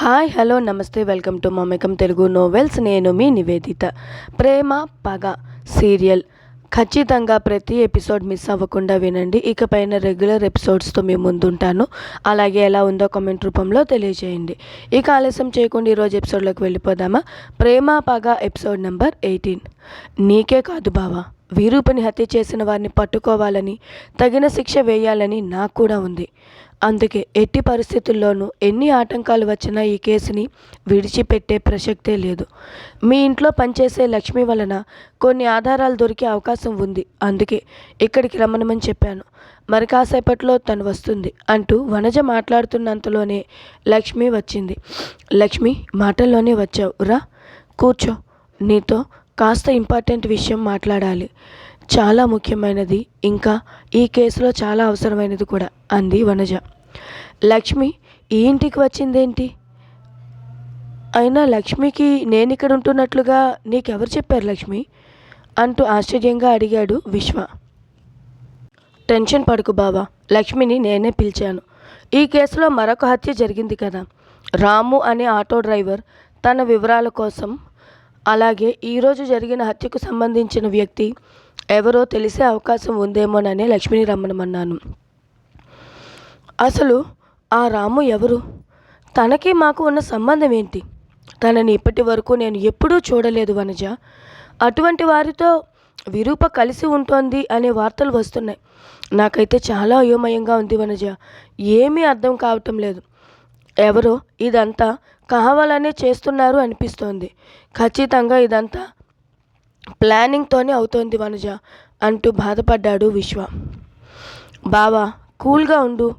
Hi hello నమస్తే welcome to Mamekam Telugu novels. నేను మీ నివేదిత. ప్రేమ పగ సీరియల్. ఖచ్చితంగా ప్రతి ఎపిసోడ్ మిస్ అవ్వకుండా వినండి. ఇకపైన రెగ్యులర్ ఎపిసోడ్స్తో మీ ముందుంటాను. అలాగే ఎలా ఉందో కామెంట్ రూపంలో తెలియజేయండి. ఇక ఆలస్యం చేయకుండా ఈరోజు ఎపిసోడ్లోకి వెళ్ళిపోదామా? ప్రేమ పగ ఎపిసోడ్ నెంబర్ ఎయిటీన్. నీకే కాదు బావా. విరూపని హత్య చేసిన వారిని పట్టుకోవాలని తగిన శిక్ష వేయాలని నాకు కూడా ఉంది. అందుకే ఎట్టి పరిస్థితుల్లోనూ ఎన్ని ఆటంకాలు వచ్చినా ఈ కేసుని విడిచిపెట్టే ప్రసక్తే లేదు. మీ ఇంట్లో పనిచేసే లక్ష్మి వలన కొన్ని ఆధారాలు దొరికే అవకాశం ఉంది. అందుకే ఇక్కడికి రమ్మనమని చెప్పాను. మరి కాసేపట్లో తను వస్తుంది అంటూ వనజ మాట్లాడుతున్నంతలోనే లక్ష్మి వచ్చింది. లక్ష్మి మాటల్లోనే వచ్చావు రా కూర్చో. నీతో కాస్త ఇంపార్టెంట్ విషయం మాట్లాడాలి. చాలా ముఖ్యమైనది. ఇంకా ఈ కేసులో చాలా అవసరమైనది కూడా అంది వనజ. లక్ష్మి ఈ ఇంటికి వచ్చిందేంటి? అయినా లక్ష్మికి నేను ఇక్కడ ఉంటున్నట్లుగా నీకెవరు చెప్పారు లక్ష్మి? అంటూ ఆశ్చర్యంగా అడిగాడు విశ్వ. టెన్షన్ పడుకు బావా లక్ష్మిని నేనే పిలిచాను. ఈ కేసులో మరొక హత్య జరిగింది కదా. రాము అనే ఆటో డ్రైవర్ తన వివరాల కోసం అలాగే ఈరోజు జరిగిన హత్యకు సంబంధించిన వ్యక్తి ఎవరో తెలిసే అవకాశం ఉందేమోనని లక్ష్మిని రమ్మనమన్నాను అసలు ఆ రాము ఎవరు? తనకి మాకు ఉన్న సంబంధం ఏంటి? తనని ఇప్పటి వరకు నేను ఎప్పుడూ చూడలేదు వనజ. అటువంటి వారితో విరూప కలిసి ఉంటోంది అనే వార్తలు వస్తున్నాయి. నాకైతే చాలా అయోమయంగా ఉంది వనజ. ఏమీ అర్థం కావటం లేదు. ఎవరో? ఇదంతా కావాలనే చేస్తున్నారు అనిపిస్తోంది. ఖచ్చితంగా ఇదంతా ప్లానింగ్తోనే అవుతోంది వనజ అంటూ బాధపడ్డాడు విశ్వ. బావా కూల్గా ఉండు.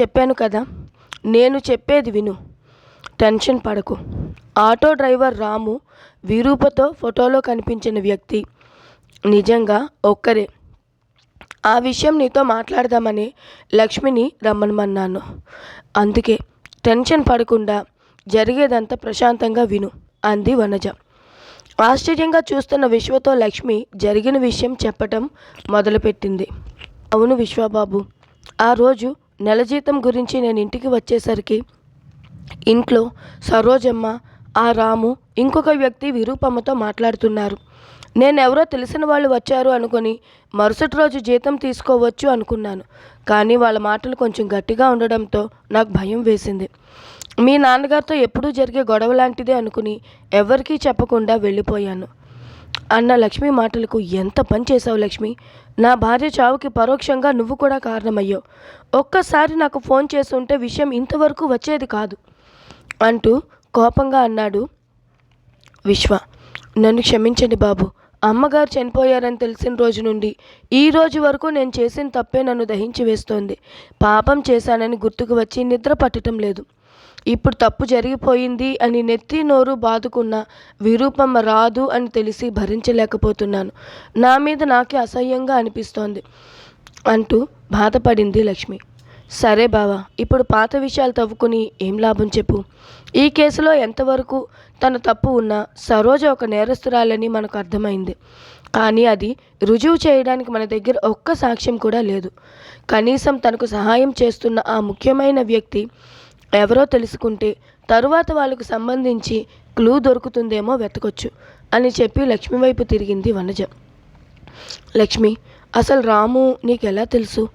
చెప్పాను కదా నేను చెప్పేది విను. టెన్షన్ పడకు. ఆటో డ్రైవర్ రాము విరూపతో ఫోటోలో కనిపించిన వ్యక్తి. నిజంగా ఒక్కరే. ఆ విషయం నీతో మాట్లాడదామని లక్ష్మిని రమ్మనమన్నాను. అందుకే టెన్షన్ పడకుండా జరిగేదంతా ప్రశాంతంగా విను అంది వనజ. ఆశ్చర్యంగా చూస్తున్న విశ్వతో లక్ష్మి జరిగిన విషయం చెప్పటం మొదలుపెట్టింది. అవును విశ్వబాబు ఆ రోజు నెల జీతం గురించి నేను ఇంటికి వచ్చేసరికి ఇంట్లో సరోజమ్మ ఆ రాము ఇంకొక వ్యక్తి విరూపమ్మతో మాట్లాడుతున్నారు. నేనెవరో తెలిసిన వాళ్ళు వచ్చారు అనుకొని మరుసటి రోజు జీతం తీసుకోవచ్చు అనుకున్నాను. కానీ వాళ్ళ మాటలు కొంచెం గట్టిగా ఉండడంతో నాకు భయం వేసింది. మీ నాన్నగారితో ఎప్పుడూ జరిగే గొడవ లాంటిదే అనుకుని ఎవరికీ చెప్పకుండా వెళ్ళిపోయాను. అన్న లక్ష్మి మాటలకు ఎంత పని చేశావు లక్ష్మి? నా భార్య చావుకి పరోక్షంగా నువ్వు కూడా కారణమయ్యావు. ఒక్కసారి నాకు ఫోన్ చేసి ఉంటే విషయం ఇంతవరకు వచ్చేది కాదు అంటూ కోపంగా అన్నాడు విశ్వ. నన్ను క్షమించండి బాబు. అమ్మగారు చనిపోయారని తెలిసిన రోజు నుండి ఈ రోజు వరకు నేను చేసిన తప్పే నన్ను దహించి వేస్తోంది. పాపం చేశానని గుర్తుకు వచ్చి నిద్ర పట్టడం లేదు. ఇప్పుడు తప్పు జరిగిపోయింది అని నెత్తి నోరు బాదుకున్న విరూపమ్మ రాదు అని తెలిసి భరించలేకపోతున్నాను. నా మీద నాకే అసహ్యంగా అనిపిస్తోంది అంటూ బాధపడింది లక్ష్మి. సరే బావా ఇప్పుడు పాత విషయాలు తవ్వుకుని ఏం లాభం చెప్పు. ఈ కేసులో ఎంతవరకు తన తప్పు ఉన్నా సరోజ ఒక నేరస్తురాలని మనకు అర్థమైంది. కానీ అది రుజువు చేయడానికి మన దగ్గర ఒక్క సాక్ష్యం కూడా లేదు. కనీసం తనకు సహాయం చేస్తున్న ఆ ముఖ్యమైన వ్యక్తి ఎవరో తెలుసుకుంటే తరువాత వాళ్ళకు సంబంధించి క్లూ దొరుకుతుందేమో వెతకొచ్చు అని చెప్పి లక్ష్మి వైపు తిరిగింది వనజ. లక్ష్మి అసలు రాము నీకు ఎలా తెలుసు?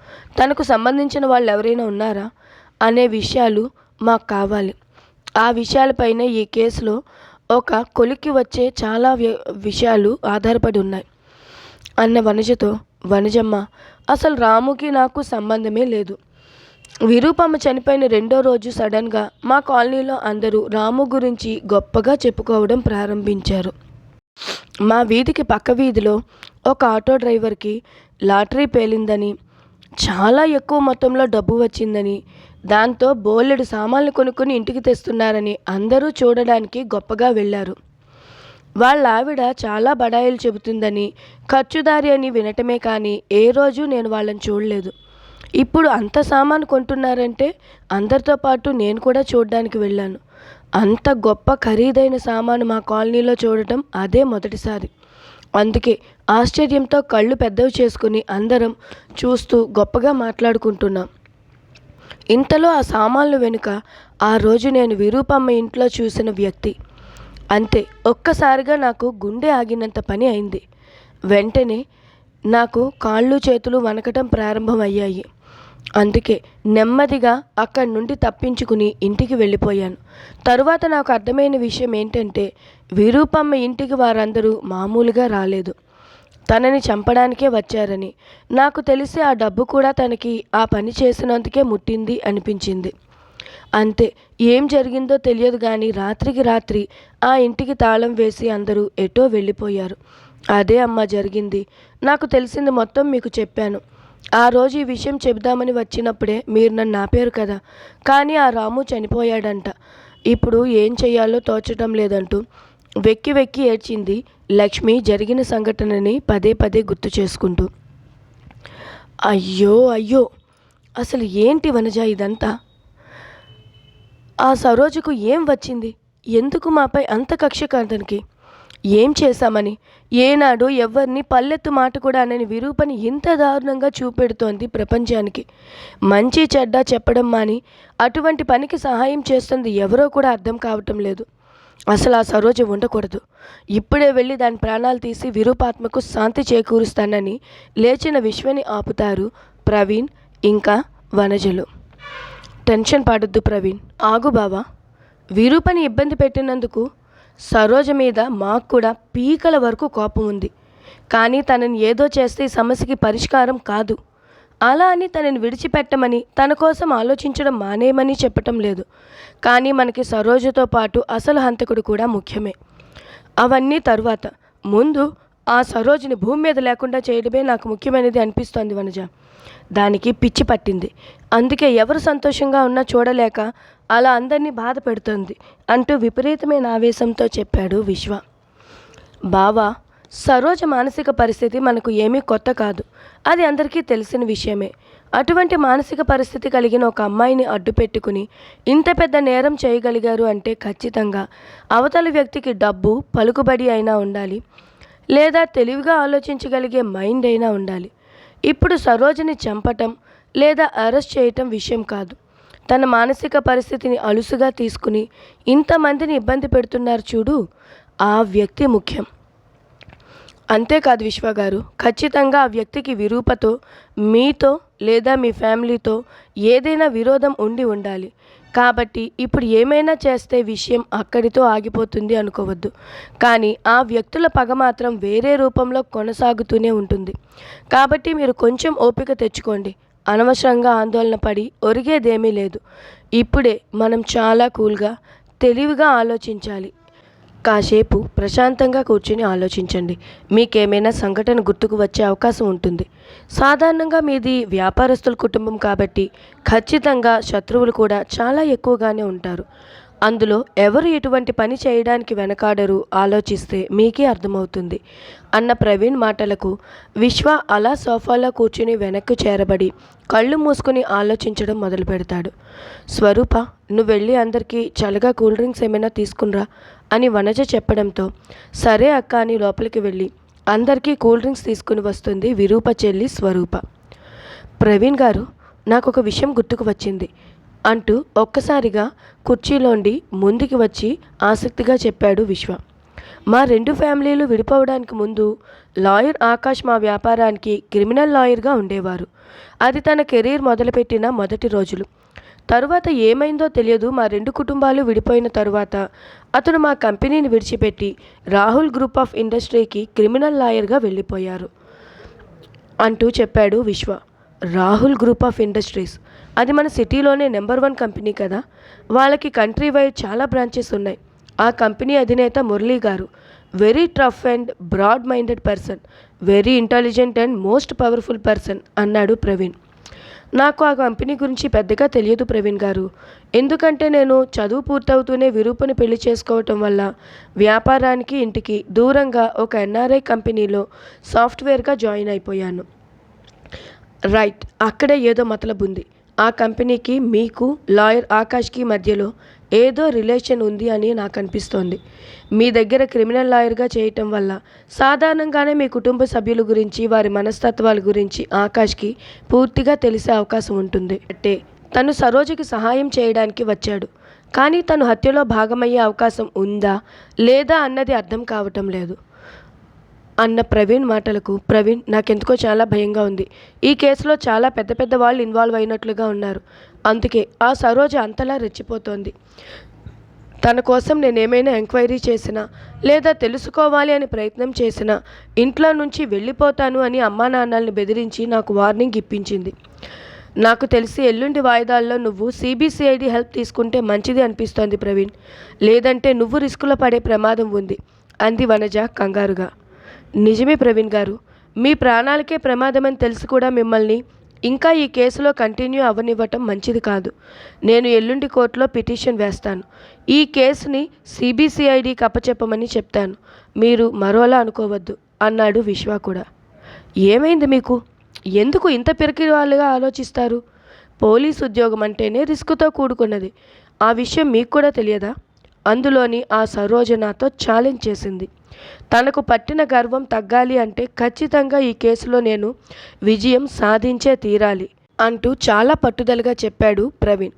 తనకు సంబంధించిన వాళ్ళు ఎవరైనా ఉన్నారా? అనే విషయాలు మాకు కావాలి. ఆ విషయాలపైన ఈ కేసులో ఒక కొలిక్కి వచ్చే చాలా విషయాలు ఆధారపడి ఉన్నాయి. అన్న వనజతో వనజమ్మ అసలు రాముకి నాకు సంబంధమే లేదు. విరూపమ్మ చనిపోయిన రెండో రోజు సడన్గా మా కాలనీలో అందరూ రాము గురించి గొప్పగా చెప్పుకోవడం ప్రారంభించారు. మా వీధికి పక్క వీధిలో ఒక ఆటో డ్రైవర్కి లాటరీ పేలిందని చాలా ఎక్కువ మొత్తంలో డబ్బు వచ్చిందని దాంతో బోలెడు సామాన్లు కొనుక్కొని ఇంటికి తెస్తున్నారని అందరూ చూడడానికి గొప్పగా వెళ్ళారు. వాళ్ళ ఆవిడ చాలా బడాయిలు చెబుతుందని ఖర్చుదారి అని వినటమే కానీ ఏ రోజు నేను వాళ్ళని చూడలేదు. ఇప్పుడు అంత సామాను కొంటున్నారంటే అందరితో పాటు నేను కూడా చూడడానికి వెళ్ళాను. అంత గొప్ప ఖరీదైన సామాను మా కాలనీలో చూడటం అదే మొదటిసారి. అందుకే ఆశ్చర్యంతో కళ్ళు పెద్దవి చేసుకుని అందరం చూస్తూ గొప్పగా మాట్లాడుకుంటున్నాం. ఇంతలో ఆ సామాన్లు వెనుక ఆ రోజు నేను విరూపమ్మ ఇంట్లో చూసిన వ్యక్తి. అంతే ఒక్కసారిగా నాకు గుండె ఆగినంత పని అయింది. వెంటనే నాకు కాళ్ళు చేతులు వనకటం ప్రారంభమయ్యాయి. అందుకే నెమ్మదిగా అక్కడి నుండి తప్పించుకుని ఇంటికి వెళ్ళిపోయాను. తరువాత నాకు అర్థమైన విషయం ఏంటంటే విరూపమ్మ ఇంటికి వారందరూ మామూలుగా రాలేదు. తనని చంపడానికే వచ్చారని. నాకు తెలిసి ఆ డబ్బు కూడా తనకి ఆ పని చేసినందుకే ముట్టింది అనిపించింది. అంతే ఏం జరిగిందో తెలియదు కానీ రాత్రికి రాత్రి ఆ ఇంటికి తాళం వేసి అందరూ ఎటో వెళ్ళిపోయారు. అదే అమ్మ జరిగింది. నాకు తెలిసింది మొత్తం మీకు చెప్పాను. ఆ రోజు ఈ విషయం చెబుదామని వచ్చినప్పుడే మీరు నన్ను ఆపారు కదా. కానీ ఆ రాము చనిపోయాడంట. ఇప్పుడు ఏం చెయ్యాలో తోచటం లేదంటూ వెక్కి వెక్కి ఏడ్చింది లక్ష్మి జరిగిన సంఘటనని పదే పదే గుర్తు చేసుకుంటూ. అయ్యో అయ్యో అసలు ఏంటి వనజ ఇదంతా? ఆ సరోజకు ఏం వచ్చింది? ఎందుకు మాపై అంత కక్ష కాదనికి? ఏం చేశామని? ఏనాడు ఎవరిని పల్లెత్తు మాట కూడా అనని విరూపని ఇంత దారుణంగా చూపెడుతోంది ప్రపంచానికి. మంచి చెడ్డ చెప్పడం మాని అటువంటి పనికి సహాయం చేస్తుంది ఎవరో కూడా అర్థం కావటం లేదు. అసలు ఆ సరోజ ఉండకూడదు. ఇప్పుడే వెళ్ళి దాని ప్రాణాలు తీసి విరూపాత్మకు శాంతి చేకూరుస్తానని లేచిన విశ్వని ఆపుతారు ప్రవీణ్ ఇంకా వనజలు. టెన్షన్ పడొద్దు ప్రవీణ్. ఆగు బావా. విరూపని ఇబ్బంది పెట్టినందుకు సరోజ మీద మాకు కూడా పీకల వరకు కోపం ఉంది. కానీ తనని ఏదో చేస్తే ఈ సమస్యకి పరిష్కారం కాదు. అలా అని తనని విడిచిపెట్టమని తన కోసం ఆలోచించడం మానేయమని చెప్పటం లేదు. కానీ మనకి సరోజతో పాటు అసలు హంతకుడు కూడా ముఖ్యమే. అవన్నీ తరువాత. ముందు ఆ సరోజుని భూమి మీద లేకుండా చేయడమే నాకు ముఖ్యమైనది అనిపిస్తోంది వనజ. దానికి పిచ్చి పట్టింది. అందుకే ఎవరు సంతోషంగా ఉన్నా చూడలేక అలా అందరినీ బాధ పెడుతుంది అంటూ విపరీతమైన ఆవేశంతో చెప్పాడు విశ్వ. బావా సరోజ మానసిక పరిస్థితి మనకు ఏమీ కొత్త కాదు. అది అందరికీ తెలిసిన విషయమే. అటువంటి మానసిక పరిస్థితి కలిగిన ఒక అమ్మాయిని అడ్డు పెట్టుకుని ఇంత పెద్ద నేరం చేయగలిగారు అంటే ఖచ్చితంగా అవతల వ్యక్తికి డబ్బు పలుకుబడి అయినా ఉండాలి లేదా తెలివిగా ఆలోచించగలిగే మైండ్ అయినా ఉండాలి. ఇప్పుడు సరోజని చంపటం లేదా అరెస్ట్ చేయటం విషయం కాదు. తన మానసిక పరిస్థితిని అలుసుగా తీసుకుని ఇంతమందిని ఇబ్బంది పెడుతున్నారు చూడు ఆ వ్యక్తి ముఖ్యం. అంతేకాదు విశ్వ గారు ఖచ్చితంగా ఆ వ్యక్తికి విరూపతో మీతో లేదా మీ ఫ్యామిలీతో ఏదైనా విరోధం ఉండి ఉండాలి. కాబట్టి ఇప్పుడు ఏమైనా చేస్తే విషయం అక్కడితో ఆగిపోతుంది అనుకోవద్దు. కానీ ఆ వ్యక్తుల పగ మాత్రం వేరే రూపంలో కొనసాగుతూనే ఉంటుంది. కాబట్టి మీరు కొంచెం ఓపిక తెచ్చుకోండి. అనవసరంగా ఆందోళన పడి ఒరిగేదేమీ లేదు. ఇప్పుడే మనం చాలా కూల్గా తెలివిగా ఆలోచించాలి. కాసేపు ప్రశాంతంగా కూర్చుని ఆలోచించండి. మీకేమైనా సంఘటన గుర్తుకు వచ్చే అవకాశం ఉంటుంది. సాధారణంగా మీది వ్యాపారస్తుల కుటుంబం కాబట్టి ఖచ్చితంగా శత్రువులు కూడా చాలా ఎక్కువగానే ఉంటారు. అందులో ఎవరు ఎటువంటి పని చేయడానికి వెనకాడరు ఆలోచిస్తే మీకే అర్థమవుతుంది. అన్న ప్రవీణ్ మాటలకు విశ్వ అలా సోఫాలో కూర్చుని వెనక్కు చేరబడి కళ్ళు మూసుకుని ఆలోచించడం మొదలు పెడతాడు. స్వరూప నువ్వు వెళ్ళి అందరికీ చల్లగా కూల్ డ్రింక్స్ ఏమైనా తీసుకునిరా అని వనజ చెప్పడంతో సరే అక్క అని లోపలికి వెళ్ళి అందరికీ కూల్ డ్రింక్స్ తీసుకుని వస్తుంది విరూప చెల్లి స్వరూప. ప్రవీణ్ గారు నాకు ఒక విషయం గుర్తుకు వచ్చింది. అంటూ ఒక్కసారిగా కుర్చీలోండి ముందుకి వచ్చి ఆసక్తిగా చెప్పాడు విశ్వ. మా రెండు ఫ్యామిలీలు విడిపోవడానికి ముందు లాయర్ ఆకాష్ మా వ్యాపారానికి క్రిమినల్ లాయర్గా ఉండేవారు. అది తన కెరీర్ మొదలుపెట్టిన మొదటి రోజులు. తరువాత ఏమైందో తెలియదు. మా రెండు కుటుంబాలు విడిపోయిన తరువాత అతను మా కంపెనీని విడిచిపెట్టి రాహుల్ గ్రూప్ ఆఫ్ ఇండస్ట్రీకి క్రిమినల్ లాయర్గా వెళ్ళిపోయారు అంటూ చెప్పాడు విశ్వ. రాహుల్ గ్రూప్ ఆఫ్ ఇండస్ట్రీస్ అది మన సిటీలోనే నెంబర్ వన్ కంపెనీ కదా. వాళ్ళకి కంట్రీ వైడ్ చాలా బ్రాంచెస్ ఉన్నాయి. ఆ కంపెనీ అధినేత మురళీ గారు. Very tough and broad minded person. Very intelligent and most powerful person అన్నాడు ప్రవీణ్. నాకు ఆ కంపెనీ గురించి పెద్దగా తెలియదు ప్రవీణ్ గారు. ఎందుకంటే నేను చదువు పూర్తవుతూనే విరూపని పెళ్ళి చేసుకోవటం వల్ల వ్యాపారానికి ఇంటికి దూరంగా ఒక ఎన్ఆర్ఐ కంపెనీలో సాఫ్ట్వేర్గా జాయిన్ అయిపోయాను. రైట్ అక్కడే ఏదో మతలబుంది. ఆ కంపెనీకి మీకు లాయర్ ఆకాష్కి మధ్యలో ఏదో రిలేషన్ ఉంది అని నాకు అనిపిస్తోంది మీ దగ్గర క్రిమినల్ లాయర్గా చేయటం వల్ల సాధారణంగానే మీ కుటుంబ సభ్యుల గురించి వారి మనస్తత్వాల గురించి ఆకాష్కి పూర్తిగా తెలిసే అవకాశం ఉంటుంది. అంటే తను సరోజకి సహాయం చేయడానికి వచ్చాడు. కానీ తను హత్యలో భాగమయ్యే అవకాశం ఉందా లేదా అన్నది అర్థం కావటం లేదు. అన్న ప్రవీణ్ మాటలకు ప్రవీణ్ నాకెందుకో చాలా భయంగా ఉంది. ఈ కేసులో చాలా పెద్ద పెద్ద వాళ్ళు ఇన్వాల్వ్ అయినట్లుగా ఉన్నారు. అందుకే ఆ సరోజ అంతలా రెచ్చిపోతోంది. తన కోసం నేనేమైనా ఎంక్వైరీ చేసినా లేదా తెలుసుకోవాలి అని ప్రయత్నం చేసినా ఇంట్లో నుంచి వెళ్ళిపోతాను అని అమ్మా నాన్నల్ని బెదిరించి నాకు వార్నింగ్ ఇప్పించింది. నాకు తెలిసి ఎల్లుండి వాయిదాల్లో నువ్వు సిబిసిఐడి హెల్ప్ తీసుకుంటే మంచిది అనిపిస్తోంది ప్రవీణ్. లేదంటే నువ్వు రిస్కులో పడే ప్రమాదం ఉంది అంది వనజ కంగారుగా. నిజమే ప్రవీణ్ గారు. మీ ప్రాణాలకే ప్రమాదమని తెలిసి కూడా మిమ్మల్ని ఇంకా ఈ కేసులో కంటిన్యూ అవ్వనివ్వటం మంచిది కాదు. నేను ఎల్లుండి కోర్టులో పిటిషన్ వేస్తాను. ఈ కేసుని సిబిసిఐడికి అప్పచెప్పమని చెప్తాను. మీరు మరోలా అనుకోవద్దు అన్నాడు విశ్వ కూడా. ఏమైంది మీకు? ఎందుకు ఇంత పిరికి వాళ్ళుగా ఆలోచిస్తారు? పోలీస్ ఉద్యోగం అంటేనే రిస్క్తో కూడుకున్నది. ఆ విషయం మీకు కూడా తెలియదా? అందులోని ఆ సరోజ నాతో ఛాలెంజ్ చేసింది. తనకు పట్టిన గర్వం తగ్గాలి అంటే ఖచ్చితంగా ఈ కేసులో నేను విజయం సాధించే తీరాలి అంటూ చాలా పట్టుదలగా చెప్పాడు ప్రవీణ్.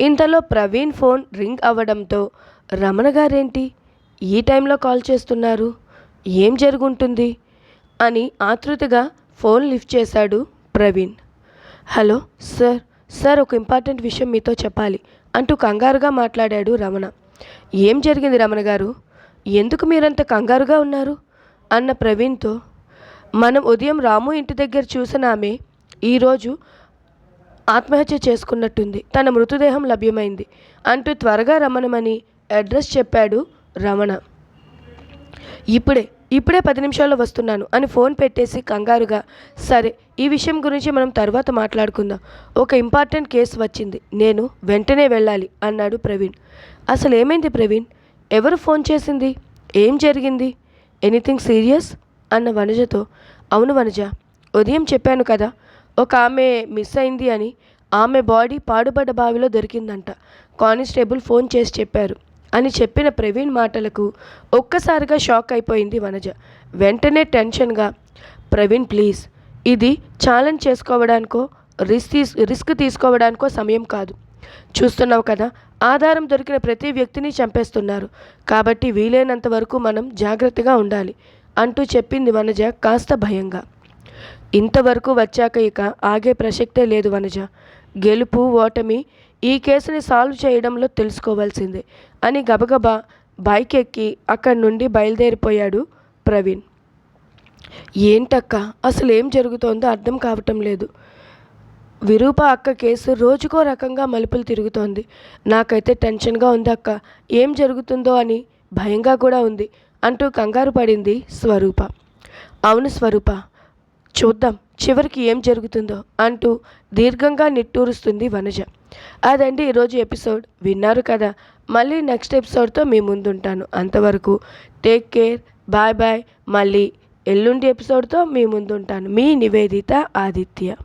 ఇంతలో ప్రవీణ్ ఫోన్ రింగ్ అవ్వడంతో రమణ గారేంటి? ఈ టైంలో కాల్ చేస్తున్నారు. ఏం జరుగుంటుంది? అని ఆతృతగా ఫోన్ లిఫ్ట్ చేశాడు ప్రవీణ్. హలో సార్ సార్ ఒక ఇంపార్టెంట్ విషయం మీతో చెప్పాలి అంటూ కంగారుగా మాట్లాడాడు రమణ. ఏం జరిగింది రమణ గారు? ఎందుకు మీరంత కంగారుగా ఉన్నారు? అన్న ప్రవీణ్తో మనం ఉదయం రాము ఇంటి దగ్గర చూసిన ఆమె ఈరోజు ఆత్మహత్య చేసుకున్నట్టుంది. తన మృతదేహం లభ్యమైంది అంటూ త్వరగా రమణమని అడ్రస్ చెప్పాడు రమణ. ఇప్పుడే ఇప్పుడే పది నిమిషాల్లో వస్తున్నాను అని ఫోన్ పెట్టేసి కంగారుగా సరే ఈ విషయం గురించి మనం తర్వాత మాట్లాడుకుందాం. ఒక ఇంపార్టెంట్ కేసు వచ్చింది. నేను వెంటనే వెళ్ళాలి అన్నాడు ప్రవీణ్. అసలు ఏమైంది ప్రవీణ్? ఎవరు ఫోన్ చేసింది? ఏం జరిగింది? Anything serious? అన్న వనజతో అవును వనజ ఉదయం చెప్పాను కదా ఒక ఆమె మిస్ అయింది అని ఆమె బాడీ పాడుబడ్డ బావిలో దొరికిందంట. కానిస్టేబుల్ ఫోన్ చేసి చెప్పారు. అని చెప్పిన ప్రవీణ్ మాటలకు ఒక్కసారిగా షాక్ అయిపోయింది వనజ. వెంటనే టెన్షన్గా ప్రవీణ్ ప్లీజ్ ఇది ఛాలెంజ్ చేసుకోవడానికో రిస్క్ తీసు రిస్క్ తీసుకోవడానికో సమయం కాదు. చూస్తున్నావు కదా ఆధారం దొరికిన ప్రతి వ్యక్తిని చంపేస్తున్నారు. కాబట్టి వీలైనంత వరకు మనం జాగ్రత్తగా ఉండాలి అంటూ చెప్పింది వనజ కాస్త భయంగా. ఇంతవరకు వచ్చాక ఇక ఆగే ప్రసక్తే లేదు వనజ. గెలుపు ఓటమి ఈ కేసుని సాల్వ్ చేయడంలో తెలుసుకోవాల్సిందే అని గబగబా బైక్ ఎక్కి అక్కడి నుండి బయలుదేరిపోయాడు ప్రవీణ్. ఏంటక్క? అసలు ఏం జరుగుతోందో అర్థం కావటం లేదు. విరూప అక్క కేసు రోజుకో రకంగా మలుపులు తిరుగుతోంది. నాకైతే టెన్షన్గా ఉంది అక్క. ఏం జరుగుతుందో అని భయంగా కూడా ఉంది అంటూ కంగారు పడింది స్వరూప. అవును స్వరూప. చూద్దాం చివరికి ఏం జరుగుతుందో అంటూ దీర్ఘంగా నిట్టూరుస్తుంది వనజ. అదండి ఈరోజు ఎపిసోడ్. విన్నారు కదా? మళ్ళీ నెక్స్ట్ ఎపిసోడ్తో మీ ముందుంటాను. అంతవరకు టేక్ కేర్ బాయ్ బాయ్. మళ్ళీ ఎల్లుండి ఎపిసోడ్తో మీ ముందుంటాను. మీ నివేదిత ఆదిత్య.